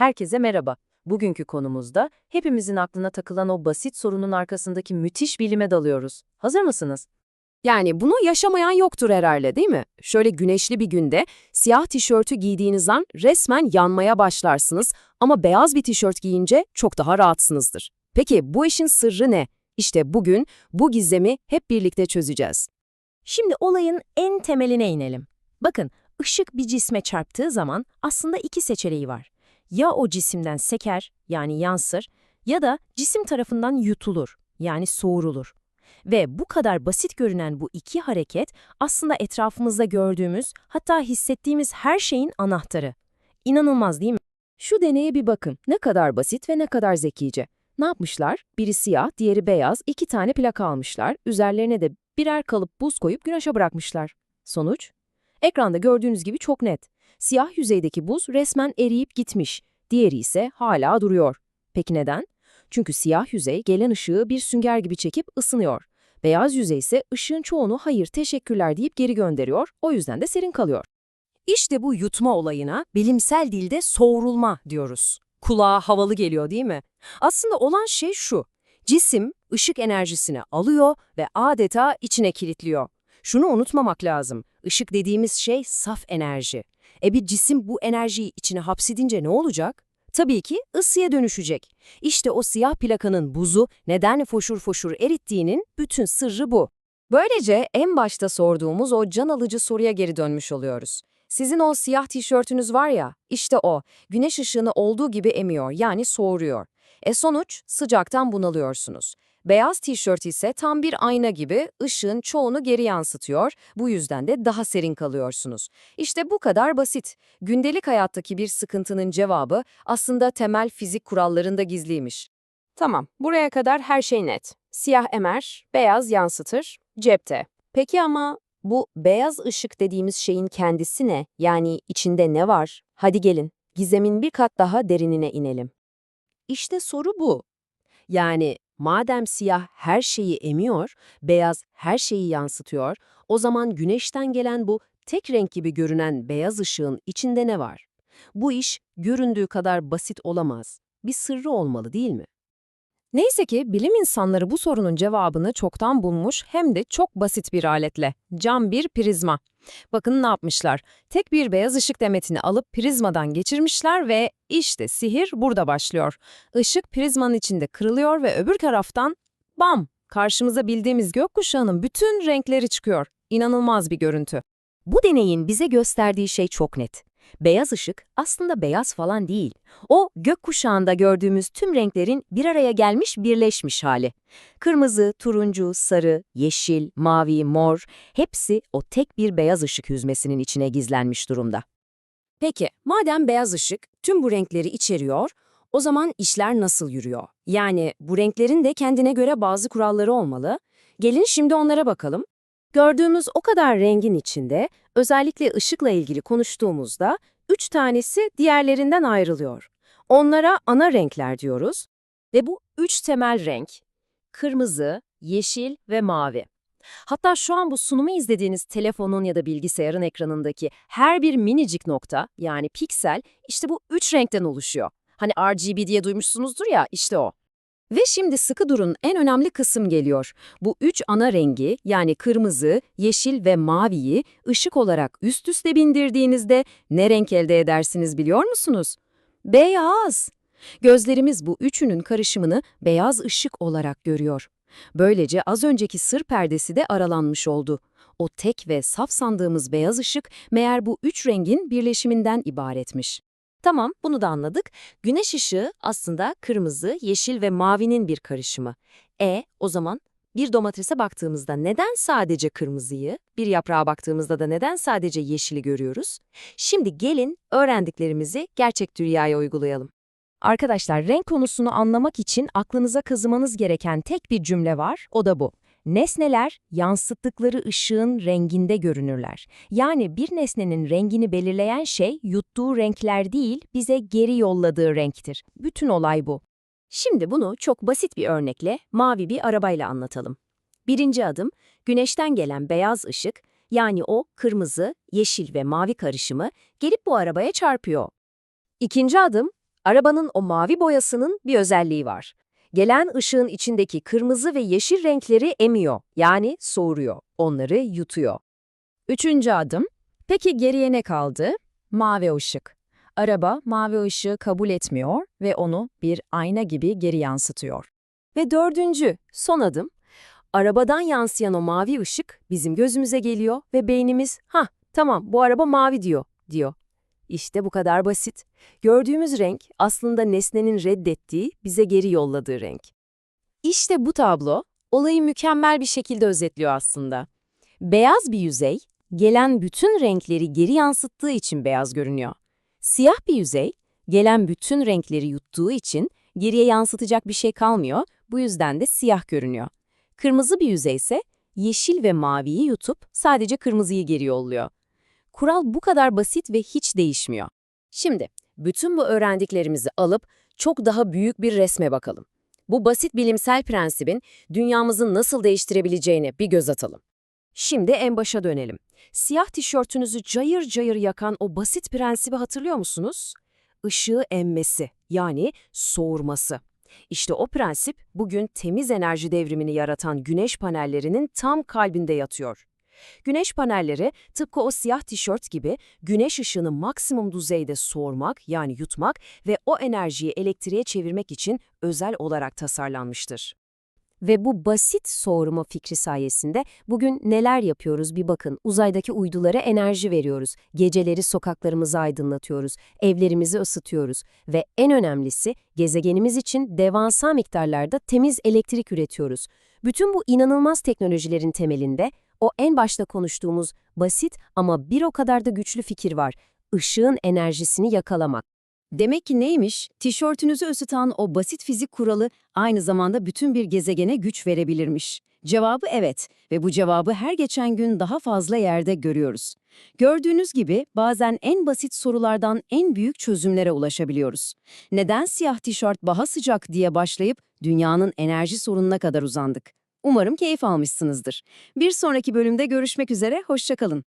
Herkese merhaba. Bugünkü konumuzda hepimizin aklına takılan o basit sorunun arkasındaki müthiş bilime dalıyoruz. Hazır mısınız? Yani bunu yaşamayan yoktur herhalde değil mi? Şöyle güneşli bir günde siyah tişörtü giydiğiniz an resmen yanmaya başlarsınız ama beyaz bir tişört giyince çok daha rahatsınızdır. Peki bu işin sırrı ne? İşte bugün bu gizemi hep birlikte çözeceğiz. Şimdi olayın en temeline inelim. Bakın, ışık bir cisme çarptığı zaman aslında iki seçeneği var. Ya o cisimden seker, yani yansır, ya da cisim tarafından yutulur, yani soğurulur. Ve bu kadar basit görünen bu iki hareket aslında etrafımızda gördüğümüz, hatta hissettiğimiz her şeyin anahtarı. İnanılmaz değil mi? Şu deneye bir bakın. Ne kadar basit ve ne kadar zekice. Ne yapmışlar? Biri siyah, diğeri beyaz, iki tane plaka almışlar. Üzerlerine de birer kalıp buz koyup güneşe bırakmışlar. Sonuç? Ekranda gördüğünüz gibi çok net. Siyah yüzeydeki buz resmen eriyip gitmiş. Diğeri ise hala duruyor. Peki neden? Çünkü siyah yüzey gelen ışığı bir sünger gibi çekip ısınıyor. Beyaz yüzey ise ışığın çoğunu hayır teşekkürler deyip geri gönderiyor, o yüzden de serin kalıyor. İşte bu yutma olayına bilimsel dilde soğurulma diyoruz. Kulağa havalı geliyor değil mi? Aslında olan şey şu. Cisim ışık enerjisini alıyor ve adeta içine kilitliyor. Şunu unutmamak lazım. Işık dediğimiz şey saf enerji. E bir cisim bu enerjiyi içine hapsedince ne olacak? Tabii ki ısıya dönüşecek. İşte o siyah plakanın buzu neden foşur foşur erittiğinin bütün sırrı bu. Böylece en başta sorduğumuz o can alıcı soruya geri dönmüş oluyoruz. Sizin o siyah tişörtünüz var ya, işte o. Güneş ışığını olduğu gibi emiyor, yani soğuruyor. E sonuç, sıcaktan bunalıyorsunuz. Beyaz tişört ise tam bir ayna gibi ışığın çoğunu geri yansıtıyor, bu yüzden de daha serin kalıyorsunuz. İşte bu kadar basit. Gündelik hayattaki bir sıkıntının cevabı aslında temel fizik kurallarında gizliymiş. Tamam, buraya kadar her şey net. Siyah emer, beyaz yansıtır, cepte. Peki ama bu beyaz ışık dediğimiz şeyin kendisi ne? Yani içinde ne var? Hadi gelin, gizemin bir kat daha derinine inelim. İşte soru bu. Yani madem siyah her şeyi emiyor, beyaz her şeyi yansıtıyor, o zaman güneşten gelen bu tek renk gibi görünen beyaz ışığın içinde ne var? Bu iş göründüğü kadar basit olamaz. Bir sırrı olmalı değil mi? Neyse ki bilim insanları bu sorunun cevabını çoktan bulmuş hem de çok basit bir aletle. Cam bir prizma. Bakın ne yapmışlar. Tek bir beyaz ışık demetini alıp prizmadan geçirmişler ve işte sihir burada başlıyor. Işık prizmanın içinde kırılıyor ve öbür taraftan bam! Karşımıza bildiğimiz gökkuşağının bütün renkleri çıkıyor. İnanılmaz bir görüntü. Bu deneyin bize gösterdiği şey çok net. Beyaz ışık aslında beyaz falan değil. O gökkuşağında gördüğümüz tüm renklerin bir araya gelmiş birleşmiş hali. Kırmızı, turuncu, sarı, yeşil, mavi, mor hepsi o tek bir beyaz ışık hüzmesinin içine gizlenmiş durumda. Peki, madem beyaz ışık tüm bu renkleri içeriyor, o zaman işler nasıl yürüyor? Yani bu renklerin de kendine göre bazı kuralları olmalı. Gelin şimdi onlara bakalım. Gördüğümüz o kadar rengin içinde, özellikle ışıkla ilgili konuştuğumuzda, üç tanesi diğerlerinden ayrılıyor. Onlara ana renkler diyoruz ve bu üç temel renk, kırmızı, yeşil ve mavi. Hatta şu an bu sunumu izlediğiniz telefonun ya da bilgisayarın ekranındaki her bir minicik nokta, yani piksel, işte bu üç renkten oluşuyor. Hani RGB diye duymuşsunuzdur ya, işte o. Ve şimdi sıkı durun en önemli kısım geliyor. Bu üç ana rengi yani kırmızı, yeşil ve maviyi ışık olarak üst üste bindirdiğinizde ne renk elde edersiniz biliyor musunuz? Beyaz. Gözlerimiz bu üçünün karışımını beyaz ışık olarak görüyor. Böylece az önceki sır perdesi de aralanmış oldu. O tek ve saf sandığımız beyaz ışık meğer bu üç rengin birleşiminden ibaretmiş. Tamam, bunu da anladık. Güneş ışığı aslında kırmızı, yeşil ve mavinin bir karışımı. E, o zaman bir domatese baktığımızda neden sadece kırmızıyı, bir yaprağa baktığımızda da neden sadece yeşili görüyoruz? Şimdi gelin öğrendiklerimizi gerçek dünyaya uygulayalım. Arkadaşlar renk konusunu anlamak için aklınıza kazımanız gereken tek bir cümle var, o da bu. Nesneler yansıttıkları ışığın renginde görünürler. Yani bir nesnenin rengini belirleyen şey yuttuğu renkler değil, bize geri yolladığı renktir. Bütün olay bu. Şimdi bunu çok basit bir örnekle, mavi bir arabayla anlatalım. Birinci adım, güneşten gelen beyaz ışık, yani o kırmızı, yeşil ve mavi karışımı gelip bu arabaya çarpıyor. İkinci adım, Arabanın o mavi boyasının bir özelliği var. Gelen ışığın içindeki kırmızı ve yeşil renkleri emiyor, yani soğuruyor, onları yutuyor. Üçüncü adım. Peki geriye ne kaldı? Mavi ışık. Araba mavi ışığı kabul etmiyor ve onu bir ayna gibi geri yansıtıyor. Ve dördüncü, son adım. Arabadan yansıyan o mavi ışık bizim gözümüze geliyor ve beynimiz, ha tamam bu araba mavi diyor, diyor. İşte bu kadar basit. Gördüğümüz renk aslında nesnenin reddettiği, bize geri yolladığı renk. İşte bu tablo olayı mükemmel bir şekilde özetliyor aslında. Beyaz bir yüzey, gelen bütün renkleri geri yansıttığı için beyaz görünüyor. Siyah bir yüzey, gelen bütün renkleri yuttuğu için geriye yansıtacak bir şey kalmıyor, bu yüzden de siyah görünüyor. Kırmızı bir yüzey ise yeşil ve maviyi yutup sadece kırmızıyı geri yolluyor. Kural bu kadar basit ve hiç değişmiyor. Şimdi bütün bu öğrendiklerimizi alıp çok daha büyük bir resme bakalım. Bu basit bilimsel prensibin dünyamızı nasıl değiştirebileceğine bir göz atalım. Şimdi en başa dönelim. Siyah tişörtünüzü cayır cayır yakan o basit prensibi hatırlıyor musunuz? Işığı emmesi, yani soğurması. İşte o prensip bugün temiz enerji devrimini yaratan güneş panellerinin tam kalbinde yatıyor. Güneş panelleri tıpkı o siyah tişört gibi güneş ışığını maksimum düzeyde soğurmak yani yutmak ve o enerjiyi elektriğe çevirmek için özel olarak tasarlanmıştır. Ve bu basit soğurma fikri sayesinde bugün neler yapıyoruz bir bakın. Uzaydaki uydulara enerji veriyoruz, geceleri sokaklarımızı aydınlatıyoruz, evlerimizi ısıtıyoruz ve en önemlisi gezegenimiz için devasa miktarlarda temiz elektrik üretiyoruz. Bütün bu inanılmaz teknolojilerin temelinde o en başta konuştuğumuz basit ama bir o kadar da güçlü fikir var. Işığın enerjisini yakalamak. Demek ki neymiş? Tişörtünüzü ısıtan o basit fizik kuralı aynı zamanda bütün bir gezegene güç verebilirmiş. Cevabı evet ve bu cevabı her geçen gün daha fazla yerde görüyoruz. Gördüğünüz gibi bazen en basit sorulardan en büyük çözümlere ulaşabiliyoruz. Neden siyah tişört daha sıcak diye başlayıp dünyanın enerji sorununa kadar uzandık? Umarım keyif almışsınızdır. Bir sonraki bölümde görüşmek üzere, hoşçakalın.